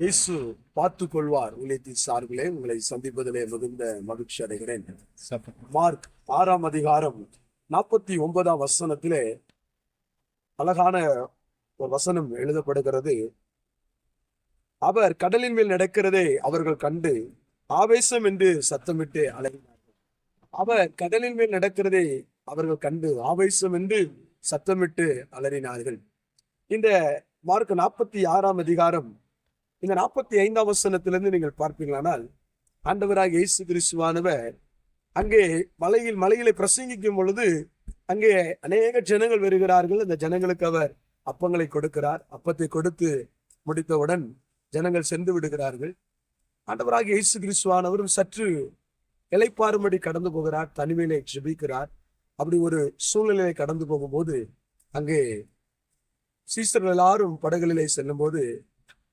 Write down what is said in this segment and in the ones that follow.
இயேசு பார்த்து கொள்வார் ஊழியத்தின் சார்பிலே உங்களை சந்திப்பதிலே மிகுந்த மகிழ்ச்சி அடைகிறேன். மார்க் ஆறாம் அதிகாரம் நாற்பத்தி ஒன்பதாம் வசனத்திலே அழகான ஒரு வசனம் எழுதப்படுகிறது. அவர் கடலின் மேல் நடக்கிறதை அவர்கள் கண்டு ஆவேசம் என்று சத்தமிட்டு அழகினார்கள் அவர் கடலின் மேல் நடக்கிறதை அவர்கள் கண்டு ஆவேசம் என்று சத்தமிட்டு அலறினார்கள். இந்த மார்க் நாற்பத்தி ஆறாம் அதிகாரம் இந்த நாற்பத்தி ஐந்தாம் வசனத்திலிருந்து நீங்கள் பார்ப்பீங்களானால் ஆண்டவராக இயேசு கிறிஸ்துவானவர் அங்கே மலையில் மலையிலே பிரசங்கிக்கும் பொழுது அங்கே அநேக ஜனங்கள் வருகிறார்கள். அந்த ஜனங்களுக்கு அவர் அப்பங்களை கொடுக்கிறார். அப்பத்தை கொடுத்து முடித்தவுடன் ஜனங்கள் சென்று விடுகிறார்கள். ஆண்டவராக இயேசு கிறிஸ்துவானவரும் சற்று இலைப்பாறும்படி கடந்து போகிறார். தனிமையிலே ஜெபிக்கிறார். அப்படி ஒரு சூழ்நிலையை கடந்து போகும்போது அங்கே சீசர்கள் எல்லாரும் படகுகளிலே செல்லும்போது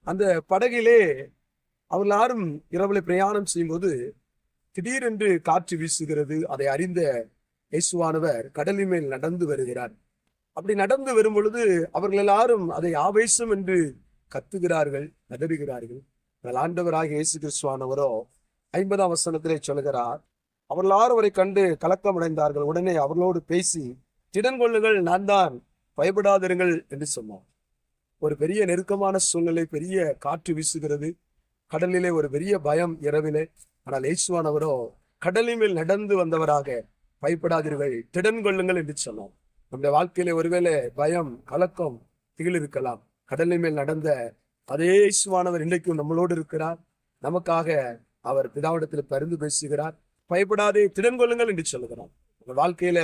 அந்த படகிலே அவர்கள் யாரும் இரவில் பிரயாணம் செய்யும்போது திடீரென்று காற்று வீசுகிறது. அதை அறிந்த இயேசுவானவர் கடலின் மேல் நடந்து வருகிறார். அப்படி நடந்து வரும் பொழுது அவர்கள் எல்லாரும் அதை ஆவேசம் என்று கத்துகிறார்கள் கதறுகிறார்கள் ஆண்டவராக இயேசு கிறிஸ்துவானவரோ ஐம்பதாம் வசனத்திலே சொல்கிறார் அவர்கள் ஆறுவரை கண்டு கலக்கம் அடைந்தார்கள் உடனே அவர்களோடு பேசி திடன் கொள்ளுங்கள் நான் தான் பயப்படாதிருங்கள் என்று சொன்னார். ஒரு பெரிய நெருக்கமான சூழ்நிலை பெரிய காற்று வீசுகிறது. கடலிலே ஒரு பெரிய பயம் இரவிலே. ஆனால் இயேசுவானவரோ கடலின் மேல் நடந்து வந்தவராக பயப்படாதீர்கள் திடன் கொள்ளுங்கள் என்று சொன்னோம் நம்முடைய வாழ்க்கையில ஒருவேளை பயம் கலக்கம் திகில் இருக்கலாம் கடலின் மேல் நடந்த அதே இயேசுவானவர் இன்றைக்கும் நம்மளோடு இருக்கிறார். நமக்காக அவர் பிதாவிடத்தில் பரிந்து பேசுகிறார். பயப்படாதே திடன் கொள்ளுங்கள் என்று சொல்லுகிறார். உங்கள் வாழ்க்கையில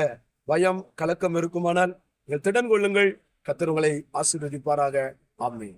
பயம் கலக்கம் இருக்குமானால் நீங்கள் திடன் கொள்ளுங்கள். கத்திரவங்களை ஆசீர்வதிப்பாராக. ஆமீன்.